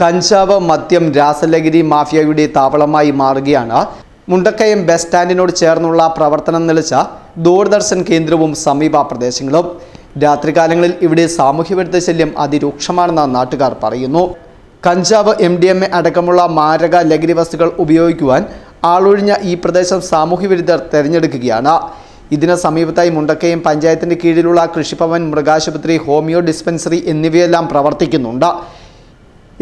കഞ്ചാവ് മദ്യം രാസലഹരി മാഫിയയുടെ താവളമായി മാറുകയാണ്. മുണ്ടക്കയം ബസ് സ്റ്റാൻഡിനോട് ചേർന്നുള്ള പ്രവർത്തനം നിലച്ച ദൂരദർശൻ കേന്ദ്രവും സമീപ പ്രദേശങ്ങളും. രാത്രികാലങ്ങളിൽ ഇവിടെ സാമൂഹ്യവിരുദ്ധ ശല്യം അതിരൂക്ഷമാണെന്ന് നാട്ടുകാർ പറയുന്നു. കഞ്ചാവ് എം ഡി എം എ അടക്കമുള്ള മാരക ലഹരി വസ്തുക്കൾ ഉപയോഗിക്കുവാൻ ആളൊഴിഞ്ഞ ഈ പ്രദേശം സാമൂഹ്യവിരുദ്ധർ തെരഞ്ഞെടുക്കുകയാണ്. ഇതിന് സമീപത്തായി മുണ്ടക്കയം പഞ്ചായത്തിന്റെ കീഴിലുള്ള കൃഷിഭവൻ മൃഗാശുപത്രി ഹോമിയോ ഡിസ്പെൻസറി എന്നിവയെല്ലാം പ്രവർത്തിക്കുന്നുണ്ട്.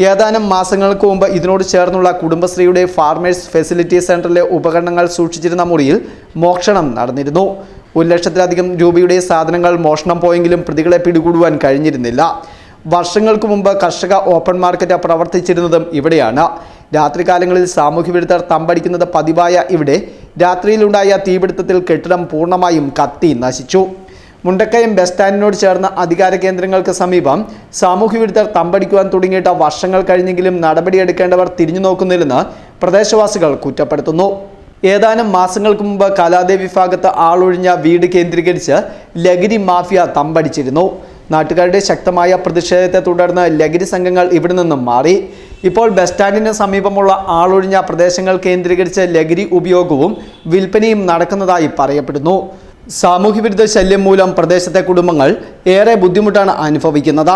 ഏതാനും മാസങ്ങൾക്ക് മുമ്പ് ഇതിനോട് ചേർന്നുള്ള കുടുംബശ്രീയുടെ ഫാർമേഴ്സ് ഫെസിലിറ്റി സെന്ററിലെ ഉപകരണങ്ങൾ സൂക്ഷിച്ചിരുന്ന മുറിയിൽ മോഷണം നടന്നിരുന്നു. ഒരു ലക്ഷത്തിലധികം രൂപയുടെ സാധനങ്ങൾ മോഷണം പോയെങ്കിലും പ്രതികളെ പിടികൂടുവാൻ കഴിഞ്ഞിരുന്നില്ല. വർഷങ്ങൾക്ക് മുമ്പ് കർഷക ഓപ്പൺ മാർക്കറ്റ് പ്രവർത്തിച്ചിരുന്നതും ഇവിടെയാണ്. രാത്രികാലങ്ങളിൽ സാമൂഹ്യ വിരുദ്ധർ തമ്പടിക്കുന്നത് പതിവായ ഇവിടെ രാത്രിയിലുണ്ടായ തീപിടുത്തത്തിൽ കെട്ടിടം പൂർണമായും കത്തി നശിച്ചു. മുണ്ടക്കയം ബസ് സ്റ്റാൻഡിനോട് ചേർന്ന അധികാര കേന്ദ്രങ്ങൾക്ക് സമീപം സാമൂഹ്യ വിരുദ്ധർ തമ്പടിക്കുവാൻ തുടങ്ങിയിട്ട് വർഷങ്ങൾ കഴിഞ്ഞെങ്കിലും നടപടിയെടുക്കേണ്ടവർ തിരിഞ്ഞു നോക്കുന്നില്ലെന്ന് പ്രദേശവാസികൾ കുറ്റപ്പെടുത്തുന്നു. ഏതാനും മാസങ്ങൾക്ക് മുമ്പ് കലാദേവി ഭാഗത്ത് ആളൊഴിഞ്ഞ വീട് കേന്ദ്രീകരിച്ച് ലഹരി മാഫിയ തമ്പടിച്ചിരുന്നു. നാട്ടുകാരുടെ ശക്തമായ പ്രതിഷേധത്തെ തുടർന്ന് ലഹരി സംഘങ്ങൾ ഇവിടെ നിന്നും മാറി. ഇപ്പോൾ ബസ് സ്റ്റാൻഡിന് സമീപമുള്ള ആളൊഴിഞ്ഞ പ്രദേശങ്ങൾ കേന്ദ്രീകരിച്ച് ലഹരി ഉപയോഗവും വിൽപ്പനയും നടക്കുന്നതായി പറയപ്പെടുന്നു. സാമൂഹ്യവിരുദ്ധ ശല്യം മൂലം പ്രദേശത്തെ കുടുംബങ്ങൾ ഏറെ ബുദ്ധിമുട്ടാണ് അനുഭവിക്കുന്നത്.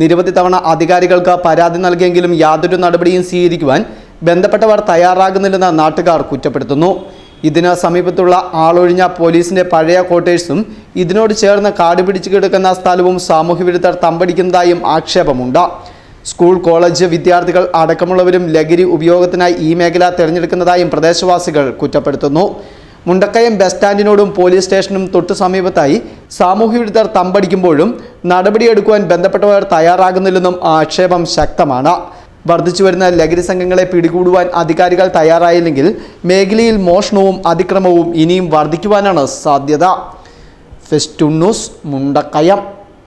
നിരവധി തവണ അധികാരികൾക്ക് പരാതി നൽകിയെങ്കിലും യാതൊരു നടപടിയും സ്വീകരിക്കുവാൻ ബന്ധപ്പെട്ടവർ തയ്യാറാകുന്നില്ലെന്ന് നാട്ടുകാർ കുറ്റപ്പെടുത്തുന്നു. ഇതിന് സമീപത്തുള്ള ആളൊഴിഞ്ഞ പോലീസിന്റെ പഴയ ക്വാർട്ടേഴ്സും ഇതിനോട് ചേർന്ന് കാട് പിടിച്ചു കിടക്കുന്ന സ്ഥലവും സാമൂഹ്യവിരുദ്ധർ തമ്പടിക്കുന്നതായും ആക്ഷേപമുണ്ട്. സ്കൂൾ കോളേജ് വിദ്യാർത്ഥികൾ അടക്കമുള്ളവരും ലഹരി ഉപയോഗത്തിനായി ഈ മേഖല തിരഞ്ഞെടുക്കുന്നതായും പ്രദേശവാസികൾ കുറ്റപ്പെടുത്തുന്നു. മുണ്ടക്കയം ബസ് സ്റ്റാൻഡിനോടും പോലീസ് സ്റ്റേഷനും തൊട്ടു സമീപത്തായി സാമൂഹ്യവിരുദ്ധർ തമ്പടിക്കുമ്പോഴും നടപടിയെടുക്കുവാൻ ബന്ധപ്പെട്ടവർ തയ്യാറാകുന്നില്ലെന്നും ആക്ഷേപം ശക്തമാണ്. വർദ്ധിച്ചു വരുന്ന ലഹരി സംഘങ്ങളെ പിടികൂടുവാൻ അധികാരികൾ തയ്യാറായില്ലെങ്കിൽ മേഖലയിൽ മോഷണവും അതിക്രമവും ഇനിയും വർദ്ധിക്കുവാനാണ് സാധ്യത. ഫെസ്റ്റുണ്ണൂസ് മുണ്ടക്കയം.